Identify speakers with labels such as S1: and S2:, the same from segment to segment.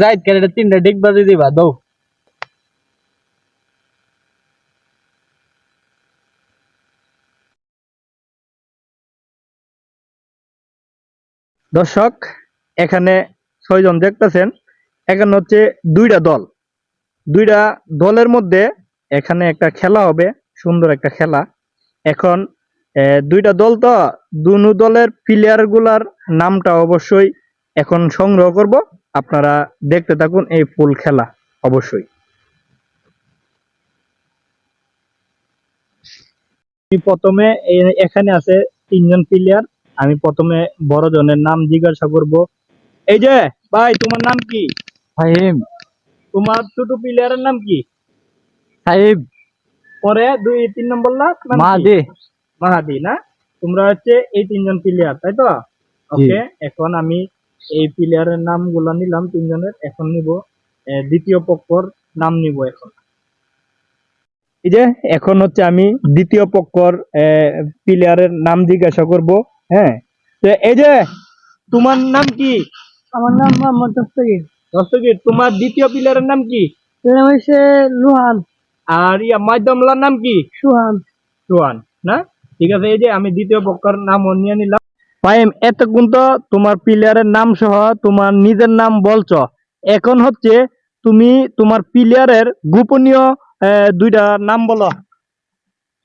S1: জাহিদ ক্যারেটে তিনটা ডিগ বাজি দিবা? দৌ দর্শক, এখানে ছয়জন দেখতেছেন। এখানে হচ্ছে দুইটা দল। দুইটা দলের মধ্যে এখানে একটা খেলা হবে, সুন্দর একটা খেলা। এখন দুইটা দল তো, দুনু দলের প্লেয়ারগুলার নামটা অবশ্যই এখন সংগ্রহ করব। আপনারা দেখতে থাকুন এই ফুল খেলা অবশ্যই। প্রথমে এখানে আছে তিনজন প্লেয়ার আমি প্রথমে বড় জনের নাম জিজ্ঞাসা করব। এই যে ভাই তোমার নাম কি?
S2: ফাহিম।
S1: তোমার ছোট প্লেয়ারের নাম কি?
S2: সাহিব
S1: পরে দুই তিন নম্বর লাখ
S2: মাহাদি।
S1: মাহাদি না? তোমরা হচ্ছে এই তিনজন প্লেয়ার তাই তো? ওকে এখন আমি এই প্লেয়ারের নামগুলো নিলাম তিনজনের এখন নিব দ্বিতীয় পক্ষর নাম নিব এখন। এই যে এখন হচ্ছে আমি দ্বিতীয় পক্ষর প্লেয়ারের নাম জিজ্ঞাসা করব হ্যাঁ? এই যে তোমার নাম কি?
S3: আমার নাম মোহাম্মদ দস্তগীর।
S1: দস্তগীর তোমার দ্বিতীয় প্লেয়ারের নাম কি?
S3: নাম হচ্ছে লুহান
S1: আর ইয়া মাধ্যমলার নাম কি?
S3: সুহান।
S1: সোয়ান না? ঠিক আছে এই যে আমি দ্বিতীয় পক্ষের নাম নিয়ে নিলাম। পাইম এতক্ষণ তো তোমার প্লেয়ারের নাম সহ তোমার নিজের নাম বলছো। এখন হচ্ছে তুমি তোমার প্লেয়ারের গোপনীয় দুইটা নাম বলো।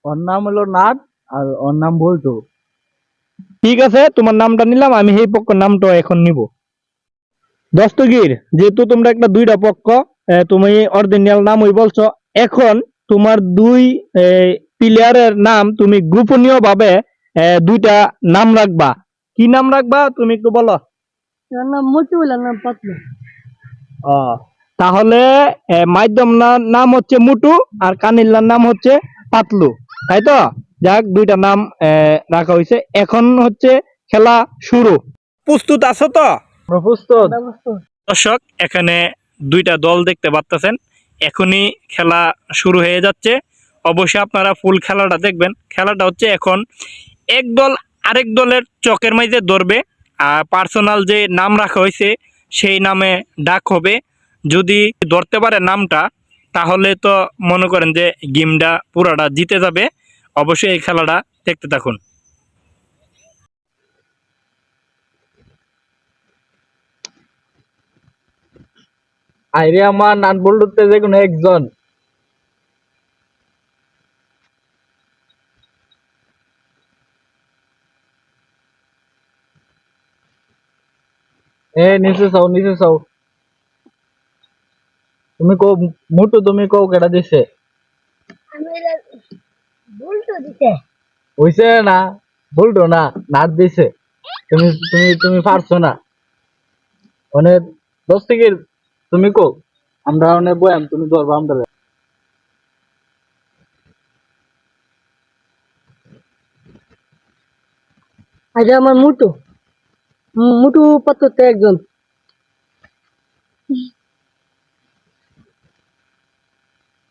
S2: ওর নাম হলো নাট আর ওর নাম বলতো
S1: ঠিক আছে তোমার নামটা নিলাম আমি সেই পক্ষের নামটা এখন নিব। দস্তগীর যেহেতু তোমরা একটা দুইটা পক্ষ তুমি অরিজিনাল নাম ওই বলছো এখন তোমার দুই প্লেয়ারের নাম তুমি গোপনীয় ভাবে দুইটা নাম রাখবা। কি নাম রাখবা? তুমি একটু বলো।
S3: নাম মতিউল নাম পাতলু।
S1: ও তাহলে মাধ্যম নাম হচ্ছে মুটু আর কানিল্লার নাম হচ্ছে পাতলু তাই তো? যাক দুইটা নাম রাখা হয়েছে। এখন হচ্ছে খেলা শুরু। প্রস্তুত আছো তো?
S2: প্রস্তুত।
S1: দর্শক এখানে দুইটা দল দেখতে পাচ্ছেন এখনই খেলা শুরু হয়ে যাচ্ছে। অবশ্যই আপনারা ফুল খেলাটা দেখবেন। খেলাটা হচ্ছে এখন এক দল আরেক দলের চকের মাঝে ধরবে, আর পার্সোনাল যে নাম রাখা হয়েছে, সেই নামে ডাক হবে। যদি ধরতে পারে নামটা, তাহলে তো মনে করেন যে গেমটা পুরাটা জিতে যাবে। অবশ্যই এই খেলাটা দেখতে থাকুন।
S2: আইরে আমার নাট বল্টুতে যে কোনো একজন। এ নিচে চাও নিচে চাও। তুমি কো মোটু তুমি কো কেটা দিছে? হইছে না? বলতো না নাট দিছে। তুমি তুমি তুমি পারছ না? অনেক দশ থেকে তুমি কো আমরা অনেক বয়াম তুমি ধরবা আমরা
S3: আজ আমার মুটু মুটু পাত্রতে একজন।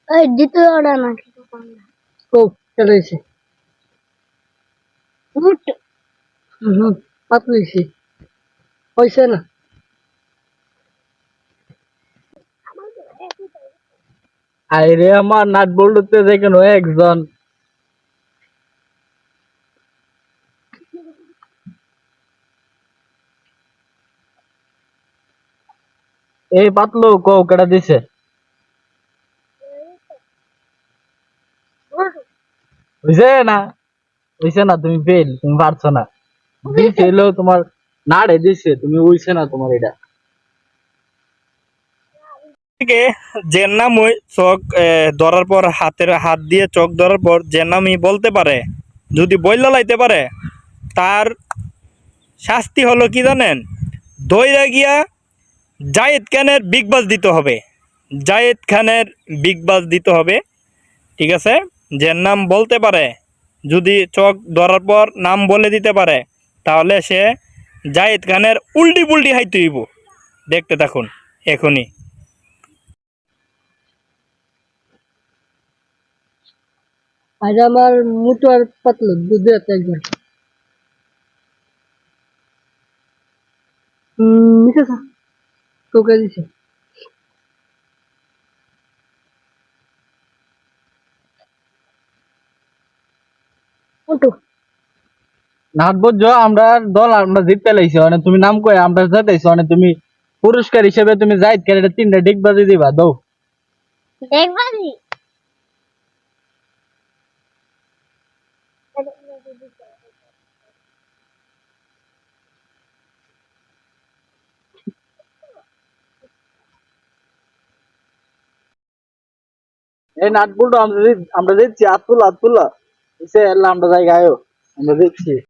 S4: ওই দ্বিতীয় অর্ডার নাকি?
S3: ও হয়েছে।
S4: মুটু।
S3: হুম পাতলু হয়েছে হয়েছে না?
S2: আইরে আমার নাট বল্টুতে যে কোনো একজন। এই পাতলু কো কেটা দিছে? হইছে না? হইছে না, তুমি ফেল তুমি পারছ না। তোমার দিছে, তুমি হইছে না তোমার এটা।
S1: নাম ওই চোখ ধরার পর হাতের হাত দিয়ে চোখ ধরার পর যে নামই বলতে পারে, যদি বইলা লাইতে পারে, তার শাস্তি হলো কি জানেন? দইরা গিয়া জায়েদ খানের বিগ বাস দিতে হবে। জায়েদ খানের বিগ বাস দিতে হবে। ঠিক আছে? যে নাম বলতে পারে, যদি চোখ ধরার পর নাম বলে দিতে পারে, তাহলে সে জায়েদ খানের উল্টি পুল্টি হাইতে হইব। দেখতে থাকুন, এখনই।
S3: আজ আমার আর দুধে একজন। টোকে দিছে।
S2: নাটবজ্জ আমরা দল আমরা জিততে লাইছি মানে তুমি নাম কয়ে আমরা জিতাইছো মানে তুমি পুরস্কার হিসেবে তুমি যাইত কেন তিনটা ডিগবাজি দিবা দৌ।
S4: ডিগবাজি?
S2: এই নাট বল্টু আমরা আমরা দেখছি আতফুল্লা সে আমরা জায়গায় আমরা দেখছি।